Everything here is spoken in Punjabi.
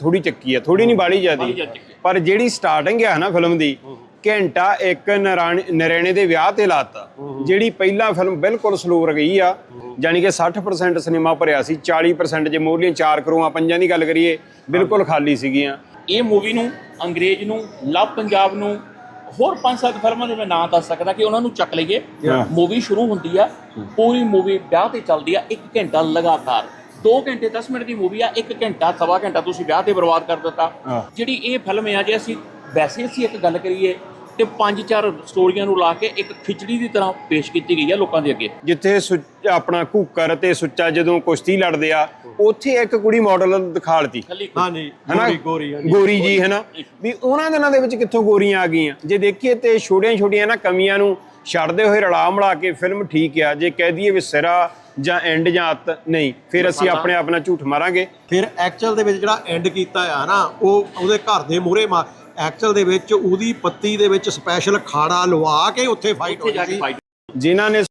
ਥੋੜੀ ਚੱਕੀ ਆ ਥੋੜੀ ਨਹੀਂ ਬਾਲੀ ਜਿਆਦੀ। ਪਰ ਜਿਹੜੀ ਸਟਾਰਟਿੰਗ ਆ ਨਾ ਫਿਲਮ ਦੀ ਘੰਟਾ ਇੱਕ ਨਰਾਣ- ਦੇ ਵਿਆਹ ਤੇ ਲਾਤਾ। ਜਿਹੜੀ ਪਹਿਲਾਂ ਫਿਲਮ ਬਿਲਕੁਲ ਸਲੋ ਗਈ ਆ ਯਾਨੀ ਕਿ 60% ਸਿਨੇਮਾ ਭਰਿਆ ਸੀ 40% ਜੇ ਮੋਰਲੀਆਂ 4 ਕਰੋਆਂ ਪੰਜਾਂ ਦੀ ਗੱਲ ਕਰੀਏ ਬਿਲਕੁਲ ਖਾਲੀ ਸੀਗੀਆਂ। ਇਹ ਮੂਵੀ ਨੂੰ ਅੰਗਰੇਜ਼ ਨੂੰ ਲਵ ਪੰਜਾਬ ਨੂੰ ਹੋਰ ਪੰਜ ਸੱਤ ਫਿਲਮਾਂ ਦੇ ਮੈਂ ਨਾਂ ਦੱਸ ਸਕਦਾ ਕਿ ਉਹਨਾਂ ਨੂੰ ਚੱਕ ਲਈਏ। ਮੂਵੀ ਸ਼ੁਰੂ ਹੁੰਦੀ ਆ ਪੂਰੀ ਮੂਵੀ ਵਿਆਹ ਤੇ ਚੱਲਦੀ ਆ 1 ਘੰਟਾ ਲਗਾਤਾਰ। 2 ਘੰਟੇ 10 ਮਿੰਟ ਦੀ ਮੂਵੀ ਆ 1 ਘੰਟਾ ਸਵਾ ਘੰਟਾ ਤੁਸੀਂ ਵਿਆਹ ਤੇ ਬਰਬਾਦ ਕਰ ਦਿੱਤਾ। ਜਿਹੜੀ ਇਹ ਫਿਲਮ ਆ ਜੇ ਅਸੀਂ ਵੈਸੇ ਅਸੀਂ ਇੱਕ ਗੱਲ ਕਰੀਏ ਤੇ ਪੰਜ ਚਾਰ ਸਟੋਰੀਆਂ ਨੂੰ ਲਾ ਕੇ ਇੱਕ ਖਿਚੜੀ ਦੀ ਤਰ੍ਹਾਂ ਪੇਸ਼ ਕੀਤੀ ਗਈ ਆ ਲੋਕਾਂ ਦੇ ਅੱਗੇ। ਜਿੱਥੇ ਆਪਣਾ ਕੁੱਕਰ ਤੇ ਸੁੱਚਾ ਜਦੋਂ ਕੁਸ਼ਤੀ ਲੜਦੇ ਆ ਉੱਥੇ ਇੱਕ ਕੁੜੀ ਮਾਡਲ ਦਿਖਾਲਤੀ। ਖਾਲੀ ਹਾਂਜੀ ਹਨਾ? ਗੋਰੀ ਗੋਰੀ ਹਾਂਜੀ। ਗੋਰੀ ਜੀ ਹਨਾ? ਵੀ ਉਹਨਾਂ ਦਿਨਾਂ ਦੇ ਵਿੱਚ ਕਿੱਥੋਂ ਗੋਰੀਆਂ ਆ ਗਈਆਂ? ਜੇ ਦੇਖੀਏ ਤੇ ਛੋਟੀਆਂ ਛੋਟੀਆਂ ਨਾ ਕਮੀਆਂ ਨੂੰ ਛੱਡਦੇ ਹੋਏ ਰਲਾ ਮਿਲਾ ਕੇ ਫਿਲਮ ਠੀਕ ਆ ਜੇ ਕਹਿ ਦਈਏ ਵੀ ਸਿਰਾ ਜਾਂ ਐਂਡ ਜਾਂ ਅੱਤ ਨਹੀਂ। ਫਿਰ ਅਸੀਂ ਆਪਣੇ ਆਪ ਨਾਲ ਝੂਠ ਮਾਰਾਂਗੇ। ਫਿਰ ਐਕਚੁਅਲ ਦੇ ਵਿੱਚ ਜਿਹੜਾ ਐਂਡ ਕੀਤਾ ਆ ਨਾ ਉਹ ਉਹਦੇ ਘਰ ਦੇ ਮੂਹਰੇ ਮਾ ਐਕਚੁਅਲ ਦੇ ਵਿੱਚ ਉਹਦੀ ਪੱਤੀ ਦੇ ਵਿੱਚ ਸਪੈਸ਼ਲ ਖਾੜਾ ਲਵਾ ਕੇ ਉੱਥੇ ਫਾਈਟ ਹੋਈ ਕੇ ਸੀ। ਜਿਨ੍ਹਾਂ ਨੇ